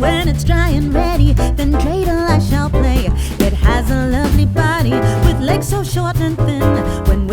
when it's dry and ready, then dreidel I shall play. It has a lovely body with legs so short and thin. When